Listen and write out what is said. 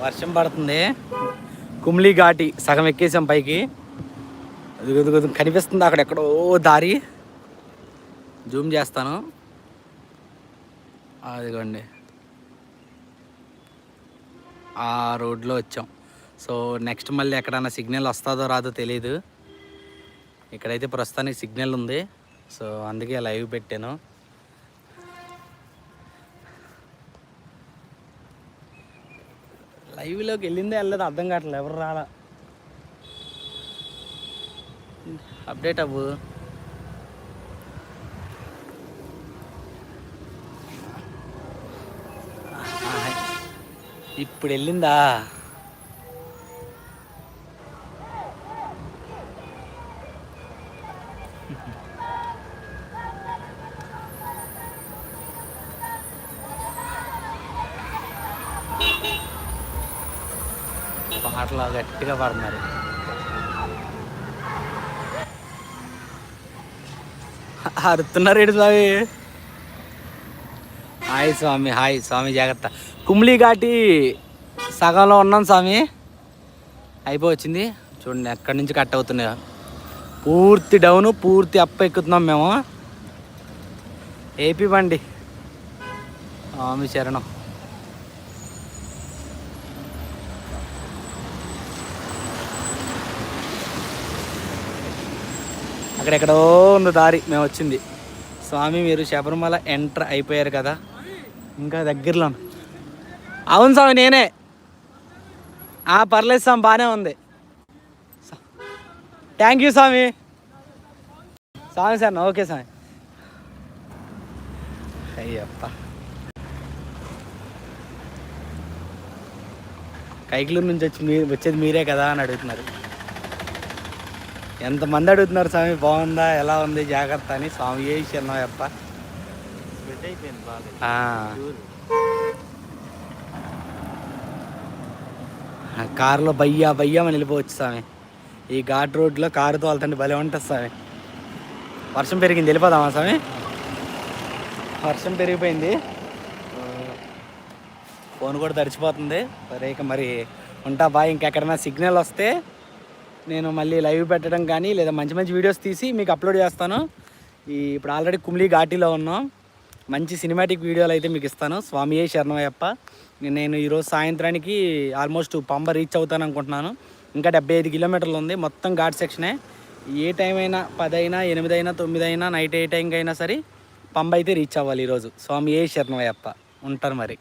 వర్షం పడుతుంది. కుమ్లీ ఘాటి సగం ఎక్కేసాం పైకి. అది కనిపిస్తుంది అక్కడ ఎక్కడో దారి. జూమ్ చేస్తాను. అదిగోండి. ఆ రోడ్లో వచ్చాం. సో నెక్స్ట్ మళ్ళీ ఎక్కడన్నా సిగ్నల్ వస్తుందో రాదో తెలియదు ఇక్కడైతే ప్రస్తుతానికి సిగ్నల్ ఉంది. సో అందుకే లైవ్ పెట్టాను. లైవ్లోకి వెళ్ళిందే వెళ్ళలేదు అర్థం కావట్లేదు ఎవరు రాలా. అప్డేట్ అవ్వు. ఇప్పుడు వెళ్ళిందా? పాటలు గట్టిగా పాడుతున్నారు అరుతున్నారు స్వామి. హాయ్ స్వామి హాయ్ స్వామి జాగ్రత్త. కుమ్లీ ఘాటి సగంలో ఉన్నాం స్వామి. అయిపోవచ్చింది చూడండి ఎక్కడి నుంచి కట్ అవుతున్నాయో. పూర్తి డౌన్ పూర్తి అప్ ఎక్కుతున్నాం మేము. ఏపీ బండి. స్వామి శరణం. అక్కడెక్కడో ఉంది దారి మేము వచ్చింది. స్వామి మీరు శబరిమల ఎంటర్ అయిపోయారు కదా. ఇంకా దగ్గరలో అవును స్వామి నేనే. ఆ, పర్లేదు స్వామి బాగానే ఉంది. థ్యాంక్ యూ స్వామి. స్వామి సార్ ఓకే స్వామి. అయ్యప్ప. కైకిలూరు నుంచి వచ్చి మీ వచ్చేది మీరే కదా అని అడుగుతున్నారు. ఎంతమంది అడుగుతున్నారు స్వామి? బాగుందా? ఎలా ఉంది? జాగ్రత్త అని స్వామి ఏ అప్ప ఆ, చూడు. కారులో బయ్యా బయ్యా అని వెళ్ళిపోవచ్చు స్వామి. ఈ ఘాట్ రోడ్లో కారు తోలుతుంటే భలే ఉంటుంది స్వామి. వర్షం పెరిగింది వెళ్ళిపోదామా స్వామి? వర్షం పెరిగిపోయింది. ఫోన్ కూడా తడిచిపోతుంది. సరే ఇక మరి ఉంటా బా ఇంకెక్కడైనా సిగ్నల్ వస్తే నేను మళ్ళీ లైవ్ పెట్టడం కానీ లేదా మంచి మంచి వీడియోస్ తీసి మీకు అప్లోడ్ చేస్తాను. ఈ ఇప్పుడు ఆల్రెడీ కుమ్లీ ఘాటీలో ఉన్నాం. మంచి సినిమాటిక్ వీడియోలు అయితే మీకు ఇస్తాను. స్వామి ఏ శరణమయ్యప్ప నేను ఈరోజు సాయంత్రానికి ఆల్మోస్ట్ పంబ రీచ్ అవుతాను అనుకుంటున్నాను. ఇంకా డెబ్బై ఐదు కిలోమీటర్లు ఉంది. మొత్తం ఘాట్ సెక్షనే ఏ. టైం అయినా పది అయినా ఎనిమిది అయినా తొమ్మిది అయినా నైట్ ఏ టైంకి అయినా సరే పంబ అయితే రీచ్ అవ్వాలి ఈరోజు. స్వామి ఏ శరణమయ్యప్ప. ఉంటారు మరి.